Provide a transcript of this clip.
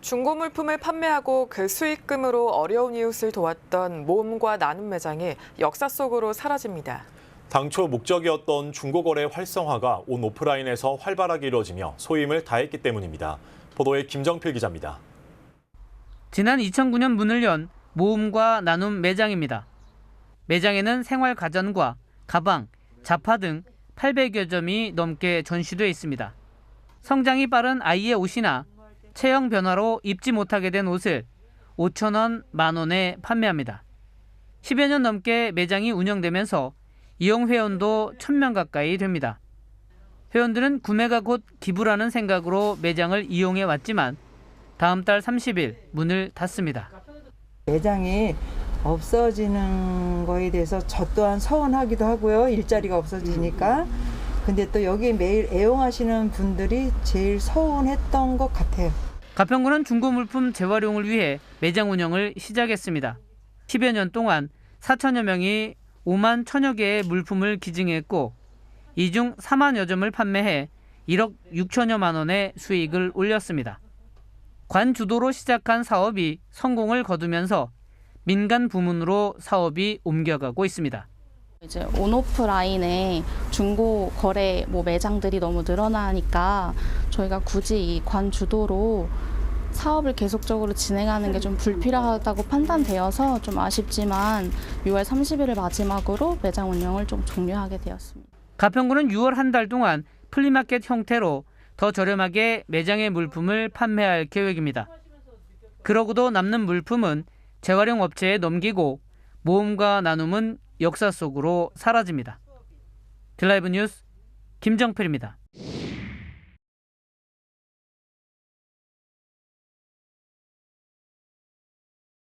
중고 물품을 판매하고 그 수익금으로 어려운 이웃을 도왔던 모험과 나눔 매장이 역사 속으로 사라집니다. 당초 목적이었던 중고거래 활성화가 온 오프라인에서 활발하게 이루어지며 소임을 다했기 때문입니다. 보도에 김정필 기자입니다. 지난 2009년 문을 연 모음과 나눔 매장입니다. 매장에는 생활 가전과 가방, 자파 등 800여 점이 넘게 전시돼 있습니다. 성장이 빠른 아이의 옷이나 체형 변화로 입지 못하게 된 옷을 5천 원, 만 원에 판매합니다. 10여 년 넘게 매장이 운영되면서 이용 회원도 1000명 가까이 됩니다. 회원들은 구매가 곧 기부라는 생각으로 매장을 이용해 왔지만 다음 달 30일 문을 닫습니다. 매장이 없어지는 거에 대해서 저 또한 서운하기도 하고요. 일자리가 없어지니까. 근데 또 여기 매일 애용하시는 분들이 제일 서운했던 것 같아요. 가평구는 중고 물품 재활용을 위해 매장 운영을 시작했습니다. 10여 년 동안 4천여 명이 5만 천여 개의 물품을 기증했고 이 중 4만여 점을 판매해 1억 6천여만 원의 수익을 올렸습니다. 관 주도로 시작한 사업이 성공을 거두면서 민간 부문으로 사업이 옮겨가고 있습니다. 이제 온오프 라인에 중고 거래 뭐 매장들이 너무 늘어나니까 저희가 굳이 이 관 주도로 사업을 계속적으로 진행하는 게 좀 불필요하다고 판단되어서 좀 아쉽지만 6월 30일을 마지막으로 매장 운영을 좀 종료하게 되었습니다. 가평구는 6월 한 달 동안 플리마켓 형태로 더 저렴하게 매장의 물품을 판매할 계획입니다. 그러고도 남는 물품은 재활용 업체에 넘기고 모험과 나눔은 역사 속으로 사라집니다. 드라이브 뉴스 김정필입니다.